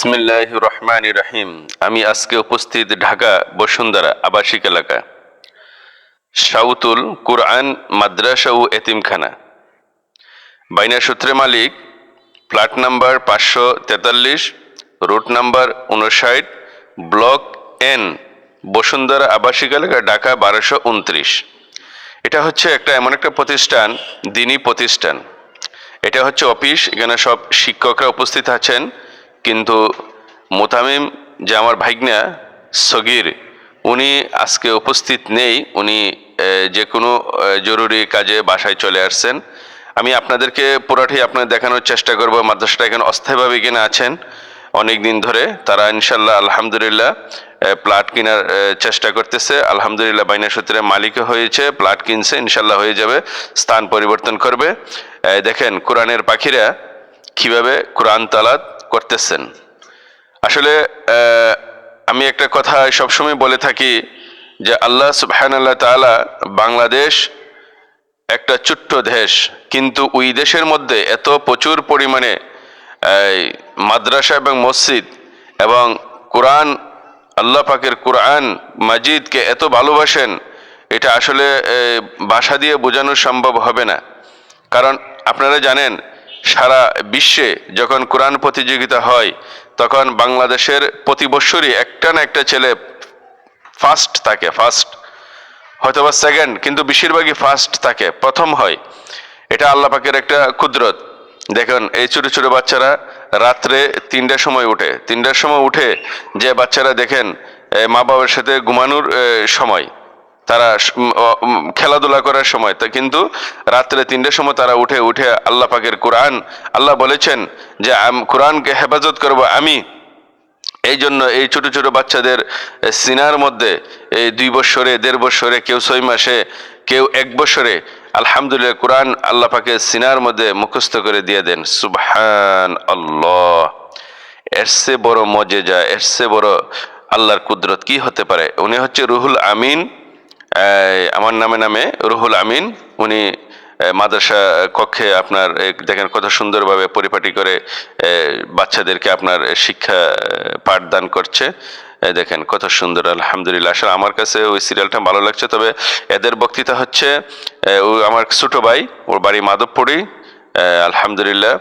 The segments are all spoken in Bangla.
বিসমিল্লাহ রহমান রহিম। আমি আজকে উপস্থিত ঢাকা, বসুন্ধরা আবাসিক এলাকা। সাউতুল কুরআন মাদ্রাসা ও এতিমখানা। বাইনা সূত্রে মালিক, প্লাট নাম্বার পাঁচশো তেতাল্লিশ, রুট নাম্বার উনষাট ব্লক এন, বসুন্ধরা আবাসিক এলাকা, ঢাকা বারোশো উনত্রিশ। এটা হচ্ছে একটা এমন একটা প্রতিষ্ঠান, দিনী প্রতিষ্ঠান। এটা হচ্ছে অফিস, এখানে সব শিক্ষকরা উপস্থিত আছেন। কিন্তু মোতামিম যে আমার ভাইগনা, সগির, উনি আজকে উপস্থিত নেই। উনি যে কোনো জরুরি কাজে বাসায় চলে আসছেন। আমি আপনাদেরকে পুরোটাই আপনাদের দেখানোর চেষ্টা করব, মাদ্রাসাটা এখানে অস্থায়ীভাবে এখানে আছেন অনেক দিন ধরে। তারা ইনশাল্লাহ আলহামদুলিল্লাহ প্লাট কেনার চেষ্টা করতেছে। আলহামদুলিল্লাহ, বাইনা সূত্রে মালিক হয়েছে, প্লাট কিনছে ইনশাল্লাহ হয়ে যাবে, স্থান পরিবর্তন করবে। দেখেন, কোরআনের পাখিরা কীভাবে কোরআন তালাত করতেছেন। আসলে আমি একটা কথা সবসময় বলে থাকি যে আল্লাহ সুবহান আল্লাহ তাআলা বাংলাদেশ একটা ছোট্ট দেশ, কিন্তু ওই দেশের মধ্যে এত প্রচুর পরিমাণে মাদ্রাসা এবং মসজিদ এবং কোরআন, আল্লাহ পাকের কোরআন মাজিদকে এত ভালোবাসেন, এটা আসলে ভাষা দিয়ে বোঝানো সম্ভব হবে না। কারণ আপনারা জানেন সারা বিশ্বে যখন কোরআন প্রতিযোগিতা হয়, তখন বাংলাদেশের প্রতি বৎসরই একটা না একটা ছেলে ফার্স্ট থাকে ফার্স্ট হয়তোবা সেকেন্ড কিন্তু বেশিরভাগই ফার্স্ট থাকে, প্রথম হয়। এটা আল্লাহ পাকের একটা কুদরত। দেখুন, এই ছোট ছোট বাচ্চারা রাত্রে তিনটার সময় উঠে। তিনটার সময় উঠে যে বাচ্চারা দেখেন মা বাবার সাথে ঘুমানোর সময়। তারা খেলাধুলা করার সময়। তা কিন্তু রাত্রে তিনটার সময় তারা উঠে উঠে আল্লাহ পাকের কোরআন, আল্লাহ বলেছেন যে, আম- কোরআনকে হেফাজত করব আমি। এই জন্য এই ছোট ছোট বাচ্চাদের সিনার মধ্যে এই দুই বছরে দেড় বছরে কেউ ছয় মাসে, কেউ এক বছরে আলহামদুলিল্লাহ কোরআন আল্লাহ পাকে সিনার মধ্যে মুখস্থ করে দিয়ে দেন। সুবহান আল্লাহ এর সে বড় মজেজা, এর সে বড় আল্লাহর কুদরত কি হতে পারে? উনি হচ্ছে রুহুল আমিন। আমার নামে নামে রুহুল আমিন। উনি মাদ্রাসা কক্ষে আপনার দেখেন কত সুন্দরভাবে পরিপাটি করে বাচ্চাদেরকে আপনার শিক্ষা পাঠদান করছে। দেখেন কত সুন্দর, আলহামদুলিল্লাহ। আসলে আমার কাছে ওই সিরিয়ালটা ভালো লাগছে, তবে এদের বক্তৃতা হচ্ছে ও আমার ছোটো ভাই, ওর বাড়ি মাধবপুরি। আলহামদুলিল্লাহ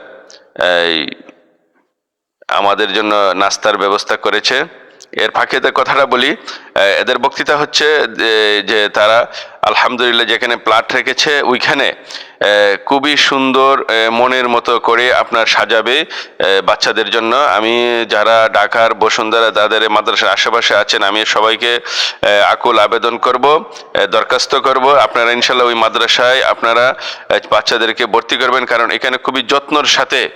আমাদের জন্য নাস্তার ব্যবস্থা করেছে। এর ফাঁকে এদের কথাটা বলি এদের বক্তৃতা হচ্ছে যে- তারা আলহামদুলিল্লাহ যেখানে প্লাট রেখেছে, ওইখানে খুবই সুন্দর মনের মতো করে আপনার সাজাবে বাচ্চাদের জন্য। আমি যারা ঢাকার বসুন্ধরা, তাদের মাদ্রাসার আশেপাশে আছেন, আমি সবাইকে আকুল আবেদন করব দরখাস্ত করব। আপনারা ইনশাল্লাহ ওই মাদ্রাসায় আপনারা বাচ্চাদেরকে ভর্তি করবেন, কারণ এখানে খুবই যত্নর সাথে